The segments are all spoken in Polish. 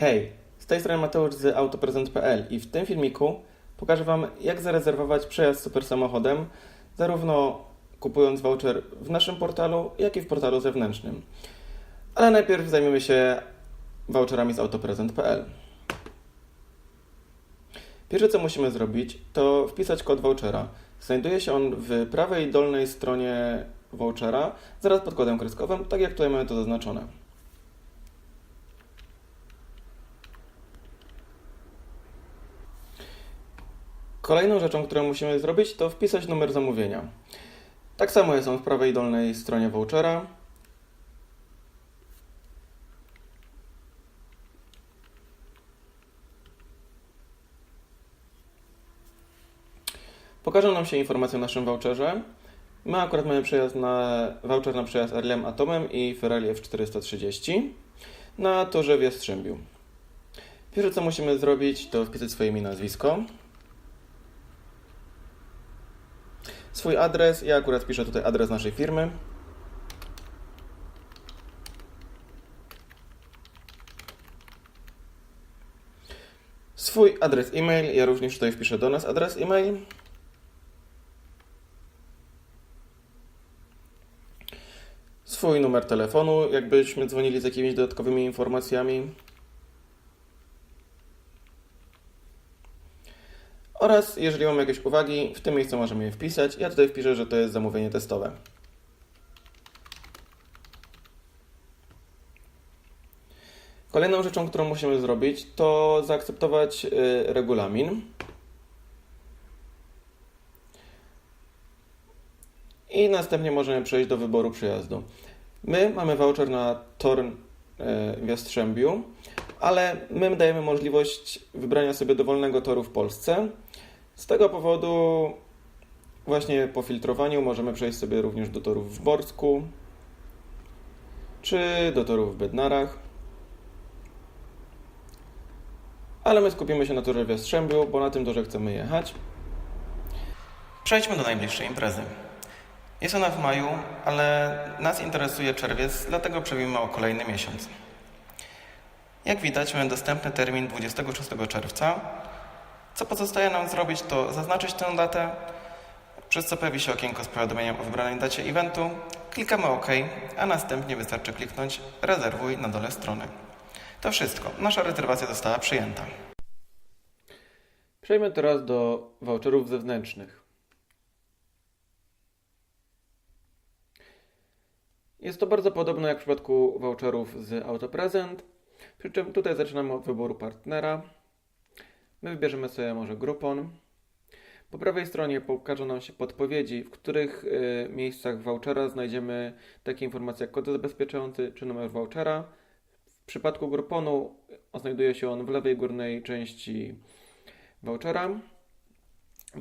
Hej, z tej strony Mateusz z autoprezent.pl i w tym filmiku pokażę Wam, jak zarezerwować przejazd super samochodem, zarówno kupując voucher w naszym portalu, jak i w portalu zewnętrznym. Ale najpierw zajmiemy się voucherami z autoprezent.pl. Pierwsze co musimy zrobić, to wpisać kod vouchera. Znajduje się on w prawej dolnej stronie vouchera, zaraz pod kodem kreskowym, tak jak tutaj mamy to zaznaczone. Kolejną rzeczą, którą musimy zrobić, to wpisać numer zamówienia. Tak samo jest on w prawej dolnej stronie vouchera. Pokażą nam się informacje o naszym voucherze. My akurat mamy przejazd na voucher na przejazd Erlem Atomem i Ferrari F430 na torze w Jastrzębiu. Pierwsze co musimy zrobić, to wpisać swoje imię i nazwisko. Swój adres. Ja akurat piszę tutaj adres naszej firmy. Swój adres e-mail. Ja również tutaj wpiszę do nas adres e-mail. Swój numer telefonu, jakbyśmy dzwonili z jakimiś dodatkowymi informacjami. Oraz jeżeli mamy jakieś uwagi, w tym miejscu możemy je wpisać. Ja tutaj wpiszę, że to jest zamówienie testowe. Kolejną rzeczą, którą musimy zrobić, to zaakceptować y, regulamin. I następnie możemy przejść do wyboru przejazdu. My mamy voucher na tor y, w Jastrzębiu, ale my dajemy możliwość wybrania sobie dowolnego toru w Polsce. Z tego powodu właśnie po filtrowaniu możemy przejść sobie również do torów w Borsku czy do torów w Bednarach. Ale my skupimy się na torze w Jastrzębiu, bo na tym torze chcemy jechać. Przejdźmy do najbliższej imprezy. Jest ona w maju, ale nas interesuje czerwiec, dlatego przewimy o kolejny miesiąc. Jak widać, mamy dostępny termin 26 czerwca, co pozostaje nam zrobić, to zaznaczyć tę datę, przez co pojawi się okienko z powiadomieniem o wybranej dacie eventu. Klikamy OK, a następnie wystarczy kliknąć Rezerwuj na dole strony. To wszystko. Nasza rezerwacja została przyjęta. Przejdźmy teraz do voucherów zewnętrznych. Jest to bardzo podobne jak w przypadku voucherów z Autoprezent, przy czym tutaj zaczynamy od wyboru partnera. My wybierzemy sobie może Groupon. Po prawej stronie pokażą nam się podpowiedzi, w których y, miejscach vouchera znajdziemy takie informacje jak kod zabezpieczający czy numer vouchera. W przypadku Grouponu znajduje się on w lewej górnej części vouchera.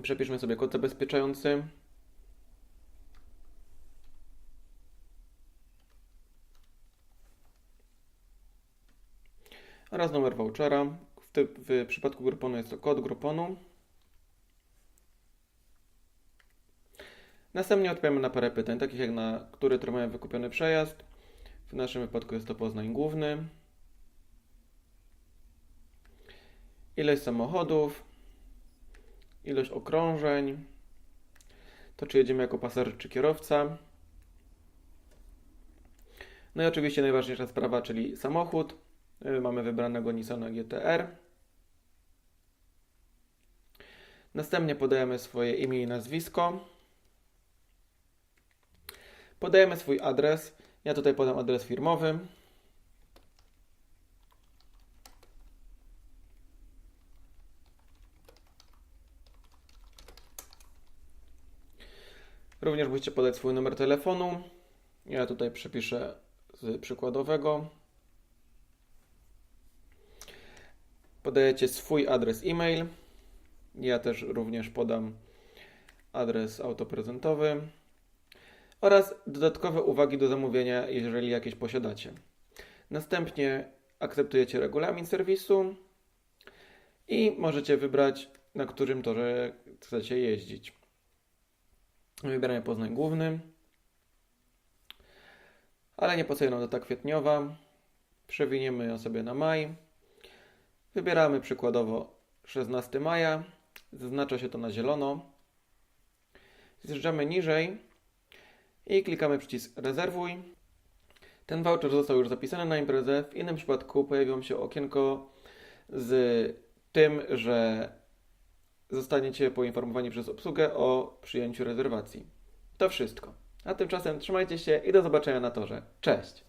Przepiszmy sobie kod zabezpieczający. Oraz numer vouchera. W, ty, w przypadku Grouponu jest to kod Grouponu. Następnie odpowiemy na parę pytań, takich jak na który tor mają wykupiony przejazd. W naszym wypadku jest to Poznań Główny. Ilość samochodów, ilość okrążeń, to czy jedziemy jako pasażer czy kierowca. No i oczywiście najważniejsza sprawa, czyli samochód. Y, Mamy wybranego Nissana GTR. Następnie podajemy swoje imię i nazwisko. Podajemy swój adres. Ja tutaj podam adres firmowy. Również musicie podać swój numer telefonu. Ja tutaj przepiszę z przykładowego. Podajecie swój adres e-mail. Ja też również podam adres autoprezentowy oraz dodatkowe uwagi do zamówienia, jeżeli jakieś posiadacie. Następnie akceptujecie regulamin serwisu i możecie wybrać, na którym torze chcecie jeździć. Wybieramy Poznań Główny, ale nie pasuje data kwietniowa. Przewiniemy ją sobie na maj. Wybieramy przykładowo 16 maja, zaznacza się to na zielono. Zjeżdżamy niżej i klikamy przycisk rezerwuj. Ten voucher został już zapisany na imprezę. W innym przypadku pojawiło się okienko z tym, że zostaniecie poinformowani przez obsługę o przyjęciu rezerwacji. To wszystko. A tymczasem trzymajcie się i do zobaczenia na torze. Cześć!